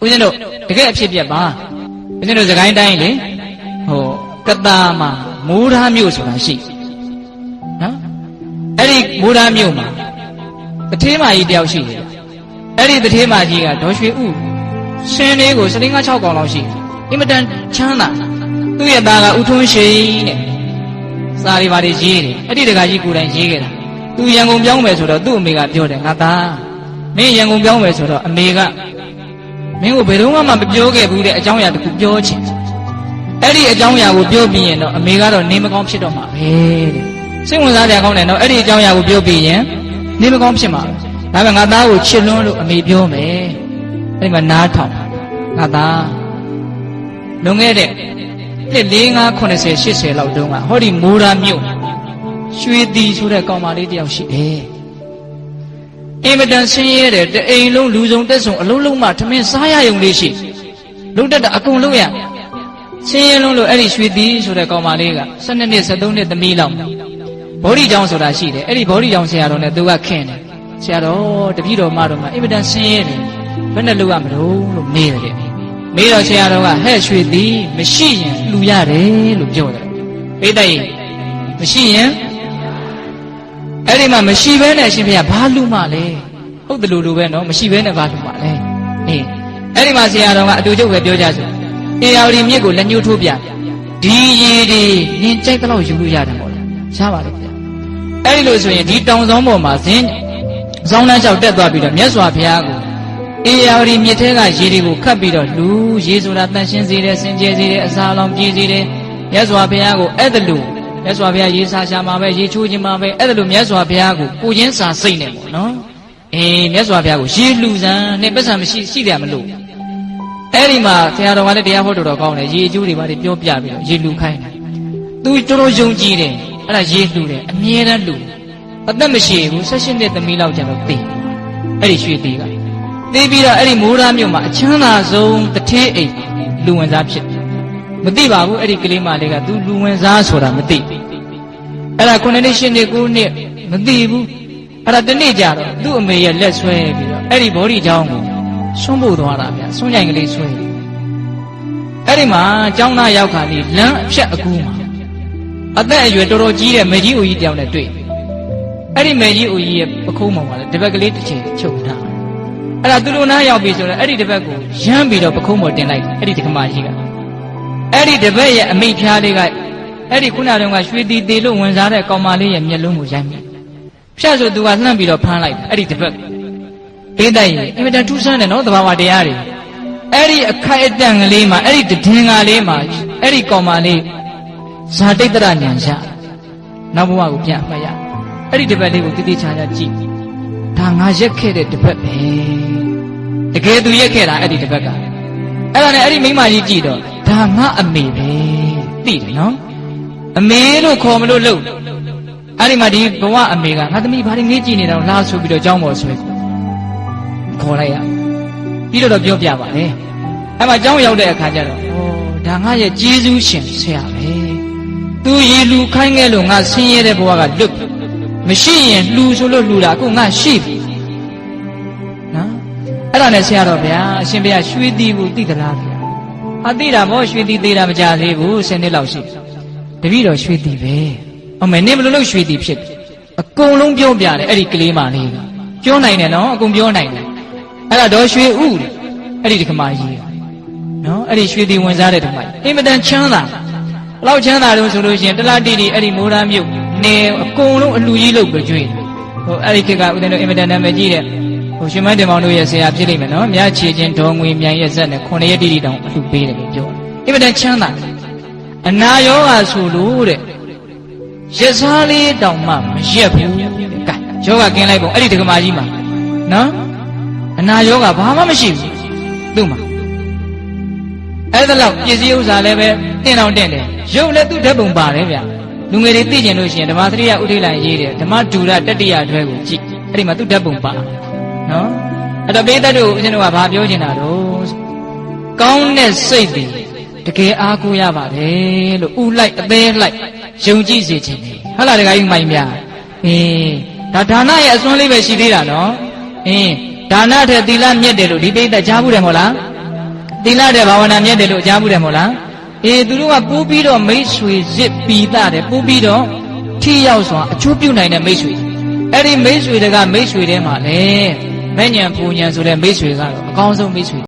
ဦးဇင်းတို့တကယ်အဖြစ်ပြက်ပါဦးဇင်းတို့စကိုင်းတိုင်းလေဟိုကတာမှာမိုးရားမြို့ဆိုတာရှိနော်အဲ့ဒီမိုးရားမြို့မှာတထေးမကြီးတယောက်ရှိတယ်အဲ့ဒီတထေးမကြီးကဒေါ်ရွှေဥရှင်လေးကိုစလင်းကား6កောင်လောက်ရှိတယ်အင်မတန်ချမ်းသာသူ့ရဲ့သားကဥထွန်းရှိတဲ့စာရီပါတွေရေးတယ်အဲ့ဒီတကကြီးကိုယ်တိုင်ရေးခဲ့တာသူရန်ကုန်ပြောင်းမယ်ဆိုတော့သူ့အမေကပြောတယ်ငါသားမင်းရန်ကုန်ပြောင်းမယ်ဆိုတော့အမေက မင်းကိုဘယ်တော့မှမပြောခဲ့ဘူးတဲ့အကြောင်းအရာတခုပြောချင်တယ်အဲ့ဒီအကြောင်းအရာကိုပြောပြီးရင်တော့အမေကတော့နေမကောင်းဖြစ်တော့မှာပဲတဲ့စိတ်ဝင်စားကြကောင်းတယ်နော်အဲ့ဒီအကြောင်းအရာကိုပြောပြီးရင်နေမကောင်းဖြစ်မှာပဲဒါပေမဲ့ငါသားကိုချစ်လွန်းလို့အမေပြောမယ်အဲ့ဒီမှာနားထောင်ငါသားလွန်ခဲ့တဲ့နှစ်4 5 80 80လောက်တုန်းကဟောဒီမိုးရာမြို့ရွှေတီဆိုတဲ့ကောင်မလေးတယောက်ရှိတယ် အင်မတန်ဆင်းရဲတဲ့တအိမ်လုံးလူစုံတက်ဆုံအလုံးလုံးမှထမင်းစားရယုံလေးရှိလုံးတက်တာအကုန်လုံးရဆင်းရဲလုံးလို့အဲ့ဒီရွှေတီဆိုတဲ့ကောင်မလေးက12နှစ်13နှစ်သမီးလောက်ဘောဓိကျောင်းဆိုတာရှိတယ်အဲ့ဒီဘောဓိကျောင်းဆရာတော်နဲ့သူကခင်တယ်ဆရာတော်တပည့်တော်မတော်မှာအင်မတန်ဆင်းရဲတယ်ဘယ်နဲ့လုပ်ရမလို့လို့မေးတယ်မေးတော့ဆရာတော်ကဟဲ့ရွှေတီမရှိရင်လှူရတယ်လို့ပြောတယ်ပိတ်တိုက်မရှိရင် အဲ့ဒီမှာမရှိဘဲနဲ့ရှင်ဖေကဘာလူမှလဲဟုတ်တယ်လို့လိုပဲနော်မရှိဘဲနဲ့ဘာလူမှလဲအေးအဲ့ဒီမှာဆရာတော်ကအတူချုပ်ပဲပြောကြဆိုအေယာဝတီမြစ်ကိုလက်ညှိုးထိုးပြဒီရေဒီနင်ကြိုက်တော့ယူလို့ရတယ်ပေါ့လေရပါလေဗျအဲ့ဒီလိုဆိုရင်ဒီတောင်ဆောင်ပေါ်မှာဇင်းဇောင်းလန်းလျှောက်တက်သွားပြီးတော့မြတ်စွာဘုရားကိုအေယာဝတီမြစ်ထဲကရေတွေကိုခတ်ပြီးတော့လူရေဆိုတာတန်ရှင်းစေတယ်စင်ကြယ်စေတယ်အစာအလောင်ပြေစေတယ်မြတ်စွာဘုရားကိုအဲ့ဒါလို့ မြတ်စွာဘုရားရေစာရှာမှာပဲရေချိုးခြင်းမှာပဲအဲ့ဒါလို့မြတ်စွာဘုရားကိုကိုချင်းစာစိတ်နေပေါ့နော်အေးမြတ်စွာဘုရားကိုရေလှူစမ်းနဲ့ပတ်စံမရှိရှိတယ်မလို့အဲ့ဒီမှာဆရာတော်ကလည်းတရားဟောတော်တော်ကောင်းတယ်ရေအကျိုးတွေပါလေပြောပြပြီးတော့ရေလှူခိုင်းတယ်သူတော်တော်ယုံကြည်တယ်အဲ့ဒါရေလှူတယ်အမြဲတမ်းလှူတယ်အသက်မရှိဘူး၁၈နှစ်သမီးလောက်ကျတော့သိအဲ့ဒီရွှေသေးကသိပြီးတော့အဲ့ဒီမိုးသားမြို့မှာအချမ်းသာဆုံးတထေးအိမ်လူဝင်စားဖြစ်တယ် မသိပါဘူးအဲ့ဒီကလေးမလေးက तू လူဝင်စားဆိုတာမသိအဲ့ဒါ9နှစ်10နှစ်9နှစ်မသိဘူးအဲ့ဒါတနေ့ကြတော့သူ့အမေရဲ့လက်ဆွဲပြီးတော့အဲ့ဒီဘောဓိကျောင်းကိုဆွန့်ဖို့သွားတာဗျဆွန့်ကြိုင်ကလေးဆွဲအဲ့ဒီမှာကျောင်းသားရောက်ခါနေလမ်းအဖြတ်အကူမှာအသက်အရွယ်တော်တော်ကြီးတဲ့မကြီးဦးကြီးတယောက်နဲ့တွေ့အဲ့ဒီမကြီးဦးကြီးရဲ့ပခုံးမောင်ကလည်းတပတ်ကလေးတစ်ချိန်ချုပ်ထားအဲ့ဒါသူတို့နားရောက်ပြီဆိုတော့အဲ့ဒီတပတ်ကိုရမ်းပြီးတော့ပခုံးမော်တင်လိုက်အဲ့ဒီတက္ကမကြီးက အဲ့ဒီတပတ်ရဲ့အမိတ်ဖျားလေးကအဲ့ဒီခုနတုန်းကရွှေတီသေးလို့ဝင်စားတဲ့ကောင်မလေးရဲ့မျက်လုံးကိုရိုက်မိဖြတ်ဆိုသူကလှမ်းပြီးတော့ဖမ်းလိုက်အဲ့ဒီတပတ်ဒေးတိုက်ရင်အင်မတန်ထူးဆန်းတယ်နော်သဘာဝတရားတွေအဲ့ဒီအခိုက်အတန့်ကလေးမှာအဲ့ဒီတည်င်းကလေးမှာအဲ့ဒီကောင်မလေးဇာတိတ်တရဉာဏ်ရနောက်ဘဝကိုပြန်အမှတ်ရအဲ့ဒီတပတ်လေးကိုတိတိကျကျကြည့်ဒါငါရက်ခဲ့တဲ့တပတ်ပဲတကယ်သူရက်ခဲ့တာအဲ့ဒီတပတ်ကအဲ့ဒါနဲ့အဲ့ဒီမိမကြီးကြည့်တော့ ဒါငါအမေပဲသိတယ်နော်အမေလို့ခေါ်မလို့လို့အဲ့ဒီမှာဒီဘဝအမေကငါသမီးဘာတွေငေးကြည့်နေတော့လာဆိုပြီးတော့ကြောင်းပေါ်ဆွဲခေါ်လိုက်ရပြီးတော့ပြောပြပါလေအဲ့မှာကြောင်းရောက်တဲ့အခါကျတော့ဩဒါငါရဲ့ကျေးဇူးရှင်ဆရာပဲသူရေလူခိုင်းခဲ့လို့ငါဆင်းရဲတဲ့ဘဝကလွတ်မရှိရင်လှူဆိုလို့လှူတာအခုငါရှိပြီနော်အဲ့ဒါနဲ့ဆရာတော်ဗျာအရှင်ဘုရားရွှေတီကိုသိသလားဗျာ အသိတာမောရွှေတီသေးတာမကြသေးဘူး10နှစ်လောက်ရှိတပည့်တော်ရွှေတီပဲအမေနင်ဘယ်လိုလုပ်ရွှေတီဖြစ်အကုန်လုံးပြောပြတယ်အဲ့ဒီကလေးမလေးကပြောနိုင်တယ်နော်အကုန်ပြောနိုင်တယ်အဲ့ဒါတော့ရွှေဥတယ်အဲ့ဒီဒီကမာကြီးနော်အဲ့ဒီရွှေတီဝင်စားတဲ့ဒီကမာကြီးအင်မတန်ချမ်းသာဘလောက်ချမ်းသာတော့ဆိုလို့ရှိရင်တလားတီတီအဲ့ဒီမိုးရမ်းမြုပ်နေအကုန်လုံးအလူကြီးလုပ်ပြီးကျွေးတယ်ဟိုအဲ့ဒီခေတ်ကဦးဇင်းတို့အင်မတန်နာမည်ကြီးတဲ့ ဟိုရှင်မတင်မောင်တို့ရဲ့ဆရာဖြစ်လိမ့်မယ်နော်မြားချေချင်းဒေါ်ငွေမြန်ရဲ့ဇက်နဲ့ခုနှစ်ရက်တိတိတောင်အလူပေးတယ်လို့ပြောတယ်အင်မတန်ချမ်းသာအနာယောဂါဆိုလို့တဲ့ရက်စားလေးတောင်မှမရက်ဘူးတဲ့ကဲယောဂကင်းလိုက်ပုံအဲ့ဒီဒကမာကြီးမှာနော်အနာယောဂါဘာမှမရှိဘူးသူ့မှာအဲ့ဒါလောက်ပစ္စည်းဥစ္စာလည်းပဲတင့်အောင်တင့်တယ်ရုပ်လည်းသူ့ဓာတ်ပုံပါတယ်ဗျလူငယ်တွေသိကျင်လို့ရှိရင်ဓမ္မသရိယဥဒိလရေးတယ်ဓမ္မဒူရတတိယအတွဲကိုကြည့်အဲ့ဒီမှာသူ့ဓာတ်ပုံပါ နော်အဲ့တော့ပိသက်တို့ဦးဇင်းတို့ကဘာပြောချင်တာတော့ကောင်းတဲ့စိတ်တွေတကယ်အားကိုးရပါတယ်လို့ဥလိုက်အသေးလိုက်ယုံကြည်စေခြင်းပဲဟုတ်လားတခါကြီးမိုင်များအင်းဒါဒါနရဲ့အစွန်းလေးပဲရှိသေးတာနော်အင်းဒါနထက်သီလမြတ်တယ်လို့ဒီပိသက်ကြားဘူးတယ်မဟုတ်လားသီလတဲ့ဘာဝနာမြတ်တယ်လို့ကြားဘူးတယ်မဟုတ်လားအေးသူတို့ကပူးပြီးတော့မိတ်ဆွေစစ်ပီတာတယ်ပူးပြီးတော့ထိရောက်စွာအချိုးပြုတ်နိုင်တဲ့မိတ်ဆွေအဲ့ဒီမိတ်ဆွေတွေကမိတ်ဆွေတွေမှာလည်း 每年过年出来没水上高中没水